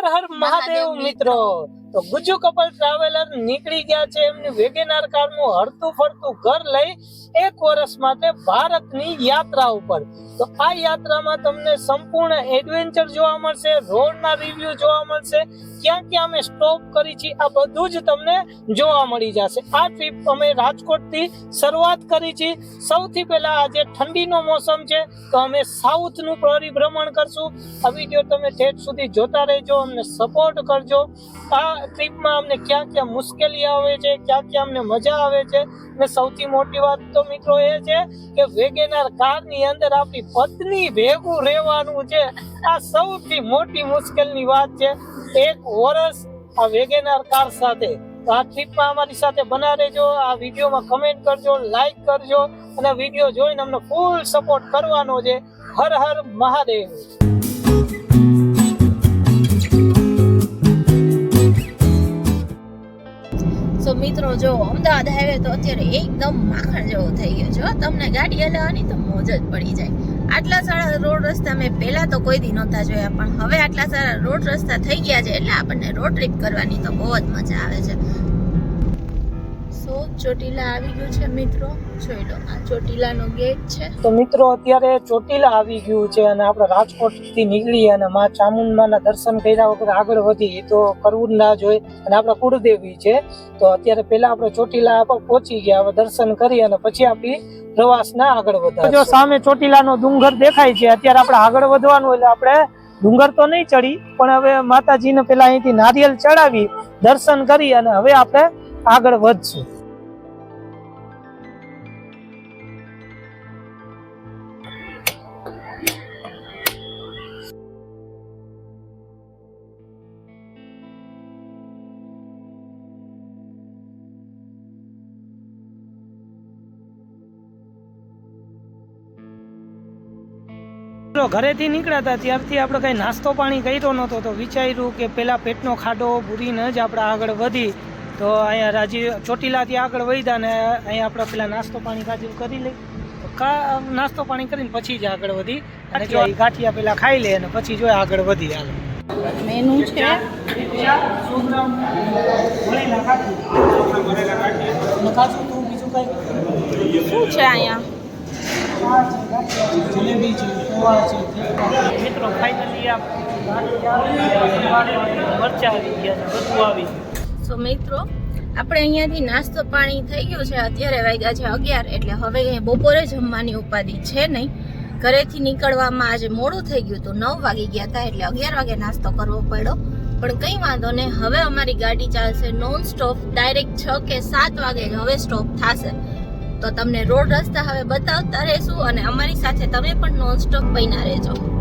હર હર મહાદેવ મિત્રો. તો Gujju couple traveller નીકળી ગયા છે એમની વેગેનાર કારનું હરતું ફરતું ઘર લઈ એક વર્ષ માટે ભારતની યાત્રા ઉપર. તો આ યાત્રામાં તમને સંપૂર્ણ એડવેન્ચર જોવા મળશે, રોડના રિવ્યુ જોવા મળશે, ક્યાં ક્યાં અમે સ્ટોપ કરી છે આ બધું જ તમને જોવા મળી જશે. આ ટ્રીપ અમે રાજકોટથી શરૂઆત કરી છે સૌથી પહેલા આજે ઠંડીનો મોસમ છે, તો અમે સાઉથનું પરિભ્રમણ કરશું. આ વીડિયો તમે ઠેઠ સુધી જોતા રહેજો, અમને સપોર્ટ કરજો. આ ટ્રીપમાં અમને ક્યાં ક્યાં મુશ્કેલી આવે છે, ક્યાં ક્યાં અમને મજા આવે છે અને સૌથી મોટી વાત તો મિત્રો એ છે કે વેગેનાર કારની અંદર આપણી પત્ની ભેગું રહેવાનું છે. આ સૌથી મોટી મુશ્કેલની વાત છે. એક વર્ષ આ વેગેનાર કાર સાથે. આ ટ્રીપમાં અમારી સાથે બના રહેજો આ વિડીયોમાં કમેન્ટ કરજો લાઈક કરજો અને વીડિયો જોઈને અમને ફૂલ સપોર્ટ કરવાનો છે. હર હર મહાદેવ. મિત્રો, જો અમદાવાદ હાઈવે તો અત્યારે એકદમ માખણ જેવો થઈ ગયો છે તમને ગાડી હલાવવાની તો મોજ જ પડી જાય. આટલા સારા રોડ રસ્તા મેં પહેલા તો કોઈ દી નહોતા જોયા, પણ હવે આટલા સારા રોડ રસ્તા થઈ ગયા છે એટલે આપણને રોડ ટ્રીપ કરવાની તો બહુ જ મજા આવે છે. સો ચોટીલા આવી ગયું છે મિત્રો. જોઈ લો આ ચોટીલાનો ગેટ છે. તો મિત્રો અત્યારે ચોટીલા આવી ગયું છે અને આપણે રાજકોટથી નીકળી અને મા ચામુંડમાના દર્શન કર્યા વગર આગળ વધી તો કરવું ના જોઈએ અને આપણે કુળદેવી છે. તો અત્યારે પહેલા આપણે ચોટીલા પર પહોંચી ગયા. હવે દર્શન કરી અને પછી આપણી પ્રવાસના આગળ વધે જો સામે ચોટીલાનો ડુંગર દેખાય છે. અત્યારે આપણે આગળ વધવાનું એટલે આપણે ડુંગર તો નહીં ચડી પણ હવે માતાજીને પેલા અહીંથી નારિયેલ ચડાવી દર્શન કરી અને હવે આપણે આગળ વધશું. ઘરેથી નીકળ્યા હતા ત્યારથી આપણે કઈ નાસ્તો પાણી કર્યો નહોતો, તો વિચાર્યું કે પેલા પેટનો ખાડો ભૂરીને જ આપણે આગળ વધી તો અહીંયા રાજી ચોટીલાથી આગળ વધ્યા ને અહીંયા આપણે પેલા નાસ્તો પાણી કાજુ કરી લઈ. કા નાસ્તો પાણી કરીને પછી જ આગળ વધી. અને જો ગાંઠિયા પેલા ખાઈ લે અને પછી જો આગળ વધી હાલ. મેનુ છે? શું છે અહીંયા? જલેબી છે પોવા છે મિત્રો ફાઇનલી આ મરચા આવી ગયા બધું આવી ગયું. સો મિત્રો, આપણે અહીંયાથી નાસ્તો પાણી થઈ ગયું છે. અત્યારે વાગ્યા છે અગિયાર, એટલે હવે બપોરે જમવાની ઉપાધિ છે નહીં. ઘરેથી નીકળવામાં આજે મોડું થઈ ગયું હતું. નવ વાગી ગયા હતા, એટલે અગિયાર વાગે નાસ્તો કરવો પડ્યો. પણ કંઈ વાંધો નહીં, હવે અમારી ગાડી ચાલશે નોન સ્ટોપ ડાયરેક્ટ છ કે સાત વાગે હવે સ્ટોપ થશે. તો તમને રોડ રસ્તા હવે બતાવતા રહેશું અને અમારી સાથે તમે પણ નોન સ્ટોપ બન્યા રહેજો.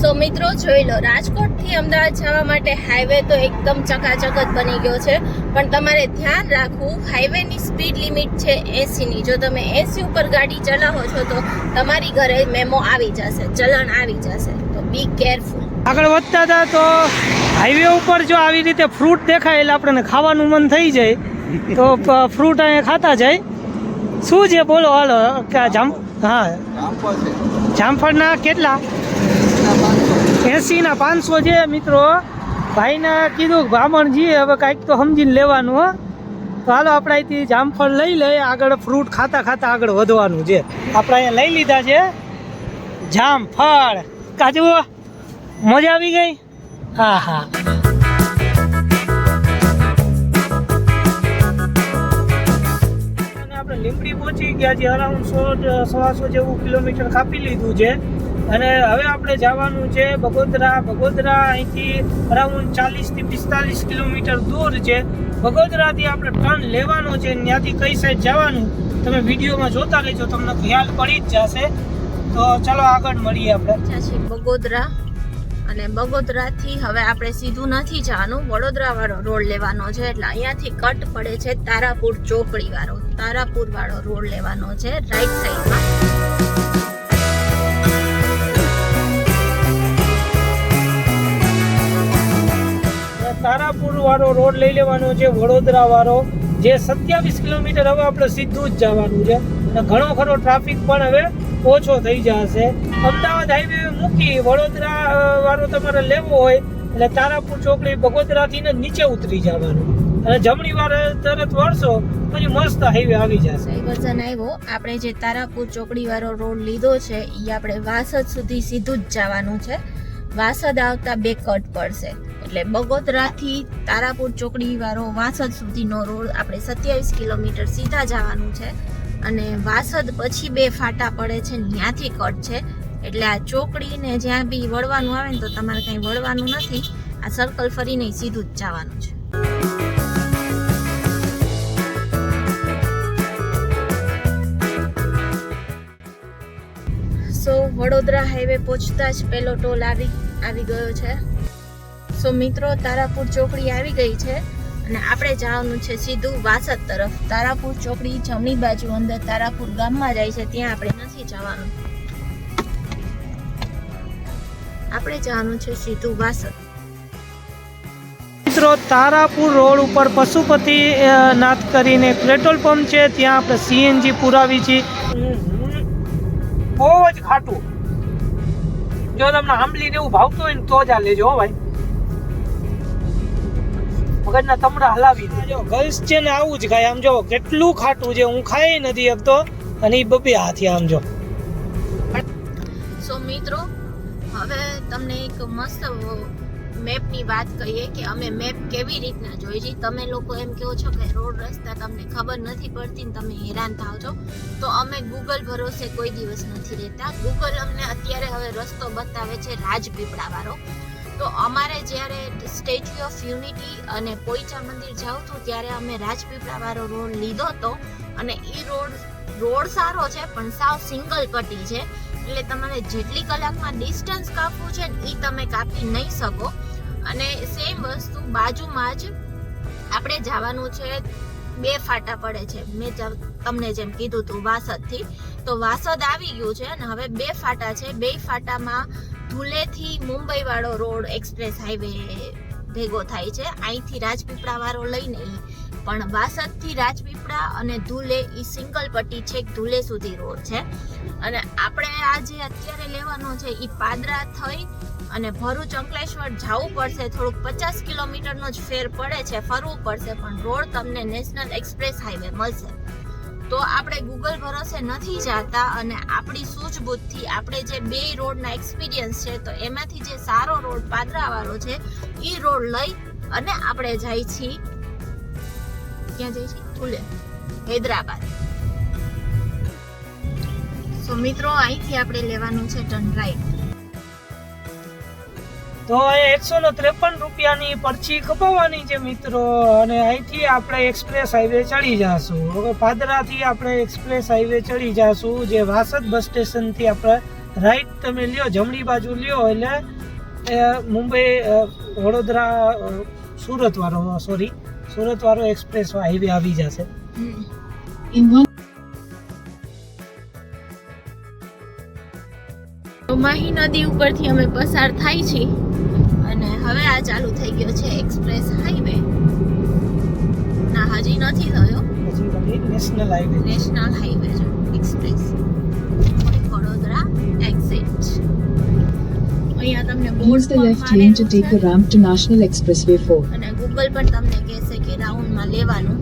સો મિત્રો જોઈ લો રાજકોટથી અમદાવાદ જવા માટે હાઈવે તો એકદમ ચકાચક જ બની ગયો છે. પણ તમારે ધ્યાન રાખવું હાઈવેની સ્પીડ લિમિટ છે એસીની. જો તમે એસી ઉપર ગાડી ચલાવો છો તો તમારી ઘરે મેમો આવી જશે ચલણ આવી જશે. તો બી કેરફુલ આગળ વધતા હતા તો હાઈવે ઉપર જો આવી રીતે ફ્રૂટ દેખાય એટલે આપણને ખાવાનું મન થઈ જાય. તો ફ્રૂટ અહીંયા ખાતા જાય. શું છે બોલો હાલો જામ હા. જામફળના કેટલા? એસી ના પાંચસો છે મિત્રો. ભાઈને કીધું બ્રાહ્મણ બ્રાહ્મણજી હવે કાંઈક તો સમજીને લેવાનું હો. તો હાલો આપણે અહીંથી જામફળ લઈ લઈએ આગળ ફ્રૂટ ખાતા ખાતા આગળ વધવાનું છે. આપણે અહીંયા લઈ લીધા છે જામફળ. કાજુ, મજા આવી ગઈ? હા હા. આપણે લીંબડી પહોંચી ગયા છે અરાઉન્ડ સો સવાસો જેવું કિલોમીટર કાપી લીધું છે. અને હવે આપણે જવાનું છે બગોદરા બગોદરા અહીંથી અરાઉન્ડ ચાલીસથી પિસ્તાલીસ કિલોમીટર દૂર છે. બગોદરાથી આપણે ટર્ન લેવાનો છે. ત્યાંથી કઈ સાઈડ જવાનું, તમે વિડીયોમાં જોતા રહેજો. તમને ખ્યાલ પડી જ જશે. તો ચાલો આગળ મળીએ આપણે. બગોદરા અને બગોદરાથી હવે આપણે સીધું નથી જવાનું. વડોદરા વાળો રોડ લેવાનો છે. એટલે અહીંયાથી કટ પડે છે તારાપુર ચોકડી વાળો તારાપુર વાળો રોડ લેવાનો છે. રાઈટ સાઈડમાં તારાપુર વાળો રોડ લઈ લેવાનો છે વડોદરા વાળો જે સત્યાવીસ કિલોમીટર હવે આપણે સીધું જ જવાનું છે. અને ઘણો ખરો ટ્રાફિક પણ હવે ઓછો થઈ જશે. અમદાવાદ હાઈવે મૂકી વડોદરા વાળો તમારે લેવો હોય, એટલે તારાપુર ચોકડી બગોદરાથી ને નીચે ઉતરી જવાનું. અને જમણી વારે તરત વળશો, પછી મસ્ત હાઈવે આવી જશે. વચન આવ્યો આપણે જે તારાપુર ચોકડી વાળો રોડ લીધો છે એ આપણે વાસદ સુધી સીધું જ જવાનું છે. વાસદ આવતા બે કટ પડશે. એટલે બગોદરાથી તારાપુર ચોકડી વાળો વાસદ સુધીનો રોડ આપણે સત્યાવીસ કિલોમીટર સીધા જવાનું છે. અને વાસદ પછી બે ફાટા પડે છે ત્યાંથી કટ છે. એટલે આ ચોકડીને જ્યાં બી વળવાનું આવે ને તો તમારે કંઈ વળવાનું નથી. આ સર્કલ ફરીને સીધું જ જવાનું છે. વડોદરા હાઈવે પહોંચતા જ પહેલો ટોલ આવી આવી ગયો છે. સો મિત્રો, તારાપુર ચોકડી આવી ગઈ છે અને આપણે જવાનું છે સીધું વાસદ તરફ. તારાપુર ચોકડી જમણી બાજુ અંદર તારાપુર ગામમાં જાય છે, ત્યાં આપણે નથી જવાનું. આપણે જવાનું છે સીધું વાસદ. મિત્રો, તારાપુર રોડ ઉપર પશુપતિ નાથ કરીને પેટ્રોલ પંપ છે, ત્યાં આપણે સીએનજી પુરાવી છે. બહુ જ ખાટું. જો તમને આંબલી ને એવું ભાવતું હોય ને તો જ આ લેજો હો ભાઈ. મગજના તમડા હલાવી દેજો ગર્લ્સ છે ને આવું જ ખાય. આમ જો કેટલું ખાટું છે. હું ખાઈ નથી શકતો અને એ બબે હાથી આમ જો. સો મિત્રો હવે તમને એક મસ્ત મેપની વાત કહીએ કે અમે મેપ કેવી રીતના જોઈએ છીએ તમે લોકો એમ કહો છો કે રોડ રસ્તા તમને ખબર નથી પડતી ને તમે હેરાન થાવ છો. તો અમે ગૂગલ ભરોસે કોઈ દિવસ નથી રહેતા. ગૂગલ અમને અત્યારે હવે રસ્તો બતાવે છે રાજપીપળાવાળો. તો અમારે જ્યારે સ્ટેચ્યુ ઓફ યુનિટી અને પોઈચા મંદિર જાઉં હતું, ત્યારે અમે રાજપીપળાવાળો રોડ લીધો હતો. અને એ રોડ રોડ સારો છે, પણ સાવ સિંગલ પટ્ટી છે. એટલે તમારે જેટલી કલાકમાં ડિસ્ટન્સ કાપવું છે ને એ તમે કાપી નહીં શકો. અને સેમ વસ્તુ બાજુમાં જ આપણે જવાનું છે, બે ફાટા પડે છે. મેં તમને જેમ કીધું હતું વાસદથી. તો વાસદ આવી ગયું છે અને હવે બે ફાટા છે. બે ફાટામાં ધુલેથી મુંબઈ વાળો રોડ એક્સપ્રેસ હાઈવે ભેગો થાય છે. અહીંથી રાજપીપળા વાળો લઈને પણ વાસદથી રાજપીપળા અને ધુલે એ સિંગલ પટ્ટી છેક ધુલે સુધી રોડ છે. અને આપણે આ જે અત્યારે લેવાનો છે એ પાદરા થઈ અને ભરૂચ અંકલેશ્વર જવું પડશે. થોડુંક પચાસ કિલોમીટરનો જ ફેર પડે છે. ફરવું પડશે, પણ રોડ તમને નેશનલ એક્સપ્રેસ હાઈવે મળશે. તો આપણે ગૂગલ ભરોસે નથી જાતા અને આપણી સૂઝબૂછથી આપણે જે બે રોડના એક્સપિરિયન્સ છે, તો એમાંથી જે સારો રોડ પાદરાવાળો છે એ રોડ લઈ અને આપણે જાય છીએ ક્યાં જાય છીએ ધુલે. હૈદરાબાદ. સો મિત્રો, અહીંથી આપણે લેવાનું છે ટર્ન રાઈટ તો એકસો ને ત્રેપન રૂપિયાની પરચી કપાવવાની છે મિત્રો. અને અહીંથી આપણે એક્સપ્રેસ હાઈવે ચડી જશું. હવે પાદરાથી આપણે એક્સપ્રેસ હાઈવે ચડી જશું, જે વાસદ બસ સ્ટેશનથી આપણે રાઈટ તમે લ્યો, જમણી બાજુ લ્યો, એટલે મુંબઈ વડોદરા સુરતવાળો સુરત વાળો સોરી સુરત વાળો એક્સપ્રેસ હાઈવે આવી જશે. માહી નદી ઉપરથી અમે પસાર થાય છે. અને હવે આ ચાલુ થઈ ગયો છે એક્સપ્રેસ હાઈવે. ના હજી નથી થયો. National highway. નેશનલ હાઈવે છે એક્સપ્રેસ. વડોદરા એક્ઝિટ. અહીંયા તમને બોર્ડ the ramp to 4. અને ગૂગલ પણ તમને કહેશે કે રાઉન્ડમાં લેવાનું.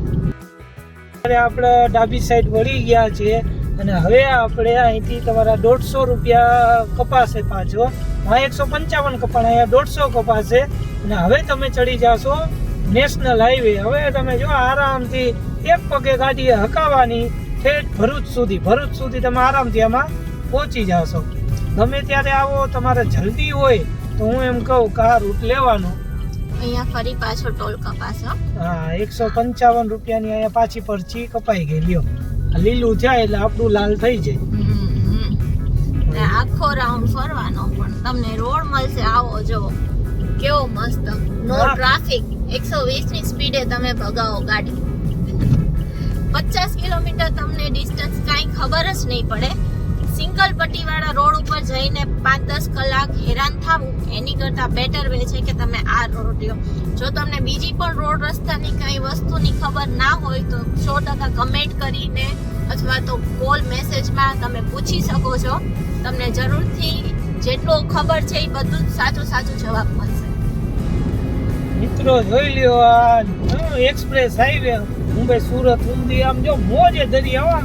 અત્યારે આપણે ડાબી સાઈડ વળી ગયા છીએ અને હવે આપણે અહીંથી તમારા દોઢસો રૂપિયા કપાશે પાછો હા. એકસો પંચાવન કપાણ અહીંયા દોઢસો કપાશે. અને હવે તમે ચડી જાશો નેશનલ હાઈવે. હવે તમે જો આરામથી એક પગે ગાડી હકાવવાની ઠેઠ ભરૂચ સુધી ભરૂચ સુધી તમે આરામથી આમાં પહોંચી જાશો ગમે ત્યારે આવો તમારે જલ્દી હોય તો હું એમ કહું કે આ રૂટ લેવાનો. અહીંયા ફરી પાછો ટોલ કપાસ હા. એકસો પંચાવન રૂપિયાની અહીંયા પાછી પરચી કપાઈ ગઈ. લ્યો લીલું જાય એટલે આપણું લાલ થઈ જાય. આખો રાઉન્ડ ફરવાનો પણ. તમને રોડ મળશે આવો જો કેવો મસ્ત. નો ટ્રાફિક એકસો વીસની સ્પીડે તમે ભગાવો ગાડી. પચાસ કિલોમીટર તમને ડિસ્ટન્સ કાંઈ ખબર જ નહીં પડે. સિંગલ પટ્ટીવાળા રોડ ઉપર જઈને પાંચ દસ કલાક હેરાન થવું એની કરતાં બેટર વે છે કે તમે આ રોડ લ્યો જો તમને બીજી પણ રોડ રસ્તાની કાંઈ વસ્તુની ખબર ના હોય તો સો ટકા કમેન્ટ કરીને અથવા તો કોલ મેસેજમાં તમે પૂછી શકો છો. તમને જરૂરથી જેટલો ખબર છે એ બધું જ સાચું સાચું જવાબ મળશે. મિત્રો જોઈ લ્યો આ એક્સપ્રેસ હાઈવે મુંબઈ સુરત સુધી આમ જો મોજે દરી આવા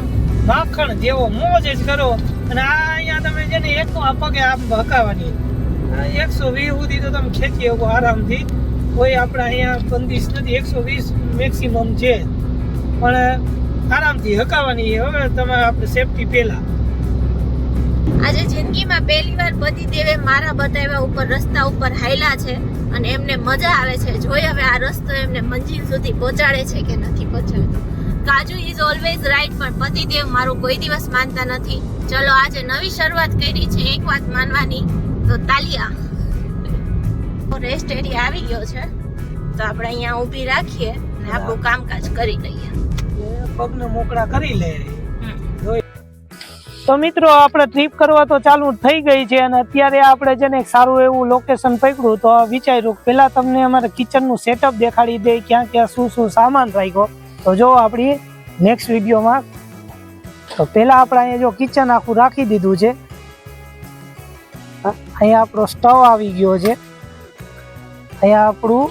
માખણ જેવો મોજ જ કરો. અને આ અહીંયા તમે છે ને એકનો આ પગે આમ હકાવાની. એકસો વીસ સુધી તો તમે ખેંચી શકો આરામથી. કોઈ આપણે અહીંયા બંદીશ નથી, એકસો વીસ મેક્સિમમ છે. પણ આરામથી હકાવાની, હવે તમે આપણે સેફટી પહેલા. આજે જિંદગીમાં પહેલી વાર પતિ દેવે મારા બતાવ્યા ઉપર રસ્તા ઉપર હાયલા છે અને એમને મજા આવે છે. જોઈ હવે આ રસ્તો એમને મંજિલ સુધી પહોંચાડે છે કે નથી પહોંચાડતો. કાજુ ઇઝ ઓલવેઝ રાઈટ પણ પતિદેવ મારું કોઈ દિવસ માનતા નથી. ચલો, આજે નવી શરૂઆત કરી છે, એક વાત માનવાની. તો તાલિયા રેસ્ટ એરિયા આવી ગયો છે. તો આપણે અહીંયા ઊભી રાખીએ અને આપણું કામકાજ કરી લઈએ. પગને મોકળા કરી લે. તો મિત્રો, આપણે ટ્રીપ કરવા તો ચાલુ થઈ ગઈ છે અને અત્યારે આપણે છે ને સારું એવું લોકેશન પકડ્યું તો વિચાર્યું પહેલાં તમને અમારે કિચનનું સેટઅપ દેખાડી દે ક્યાં ક્યાં શું શું સામાન રાખ્યો. તો જો આપણી નેક્સ્ટ વિડીયોમાં, તો પહેલાં આપણે અહીંયા જો કિચન આખું રાખી દીધું છે. અહીંયા આપણો સ્ટવ આવી ગયો છે. અહીંયા આપણું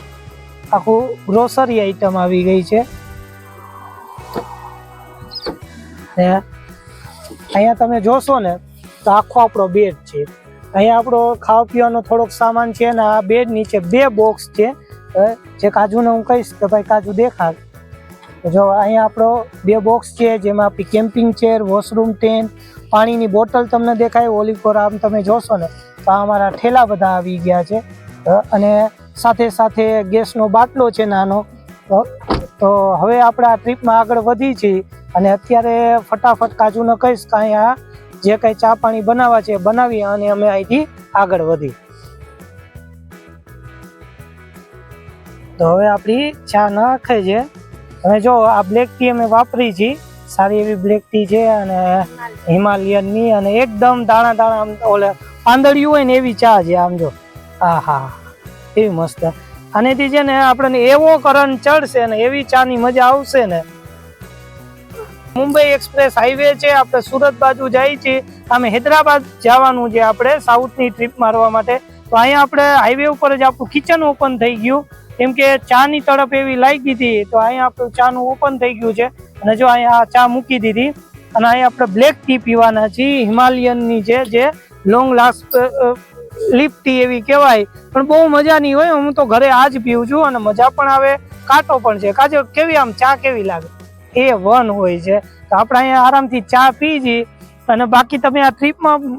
આખું ગ્રોસરી આઈટમ આવી ગઈ છે. અહીંયા તમે જોશો ને, તો આખો આપણો બેડ છે. અહીંયા આપણો ખાવા પીવાનો થોડોક સામાન છે અને આ બેડ નીચે બે બોક્સ છે. જે કાજુને હું કહીશ કે ભાઈ કાજુ દેખાડ. જો અહીંયા આપણો બે બોક્સ છે, જેમાં આપણી કેમ્પિંગ ચેર વોશરૂમ ટેન્ટ પાણીની બોટલ તમને દેખાય ઓલિકોર આમ તમે જોશો ને, તો અમારા ઠેલા બધા આવી ગયા છે. અને સાથે સાથે ગેસનો બાટલો છે નાનો. તો હવે આપણે આ ટ્રીપમાં આગળ વધી છીએ અને અત્યારે ફટાફટ કાજુને કહીશ કે અહીંયા જે કંઈ ચા પાણી બનાવવા છે બનાવી અને અમે અહીંથી આગળ વધી તો હવે આપણી ચા નાખે છે. અને જો આ બ્લેક ટી અમે વાપરી છીએ સારી એવી બ્લેક ટી છે અને હિમાલયનની અને એકદમ દાણા દાણા આમ ઓલે પાંદડિયું હોય ને એવી ચા છે આમ જો. આ હા એવી મસ્ત. આનેથી છે ને આપણને એવો કરંટ ચડશે ને એવી ચાની મજા આવશે ને. મુંબઈ એક્સપ્રેસ હાઈવે છે, આપણે સુરત બાજુ જાય છે આમે હૈદરાબાદ જવાનું છે આપણે સાઉથની ટ્રીપ મારવા માટે. તો અહીંયા આપણે હાઈવે ઉપર જ આપણું કિચન ઓપન થઈ ગયું. કેમ કે ચાની તડપ એવી લાગી હતી, તો અહીંયા આપણું ચાનું ઓપન થઈ ગયું છે. અને જો અહીંયા આ ચા મૂકી દીધી, અને અહીંયા આપણે બ્લેક ટી પીવાના છીએ, હિમાલયનની છે જે લોંગ લાસ્ટ લીપ ટી એવી કહેવાય. પણ બહુ મજાની હોય, હું તો ઘરે આ જ પીવું છું, અને મજા પણ આવે, કાંટો પણ છે. કાજે કેવી આમ ચા કેવી લાગે? એ વન હોય છે. તો આપણે અહીંયા આરામથી ચા પીજી અને બાકી તમે આ ટ્રીપમાં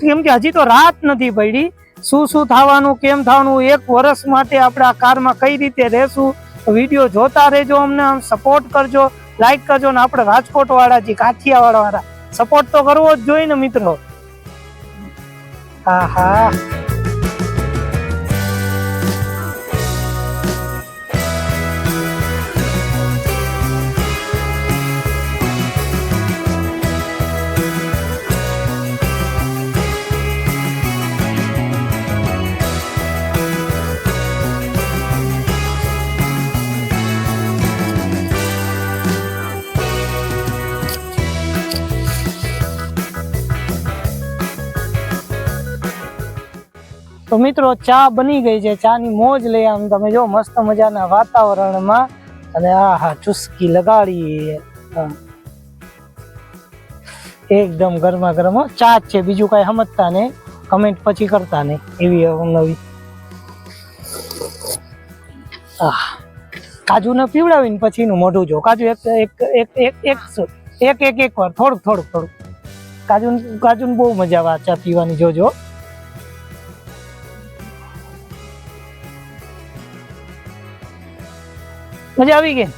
કેમ કે હજી તો રાત નથી પડી. શું શું થવાનું, કેમ થવાનું, એક વર્ષ માટે આપણે આ કારમાં કઈ રીતે રહેશું, વીડિયો જોતા રહેજો અમને, આમ સપોર્ટ કરજો લાઈક કરજો ને આપણે રાજકોટ વાળા છીએ કાઠિયાવાડ વાળા સપોર્ટ તો કરવો જ જોઈએ ને મિત્રો. હા હા. તો મિત્રો, ચા બની ગઈ છે. ચાની મોજ લઈ આમ તમે જો મસ્ત મજાના વાતાવરણમાં અને આ હા, ચુસ્કી લગાડી. એકદમ ગરમા ગરમ. ચા જ છે. બીજું કાંઈ સમજતા નહીં. કમેન્ટ પછી કરતા નહીં. એવી નવી કાજુ ને પીવડાવીને પછીનું મોઢું જો. કાજુ એક એક એક એક એક એક એક વાર. થોડુંક થોડુંક થોડુંક. કાજુ કાજુ બહુ મજા આવે ચા પીવાની. જોજો મજા આવી ગઈ?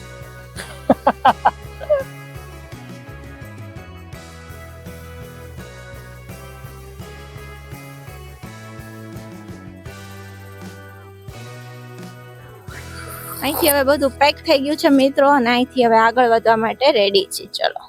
અહીંથી હવે બધું પેક થઈ ગયું છે મિત્રો, અને અહીંથી હવે આગળ વધવા માટે રેડી છે. ચલો.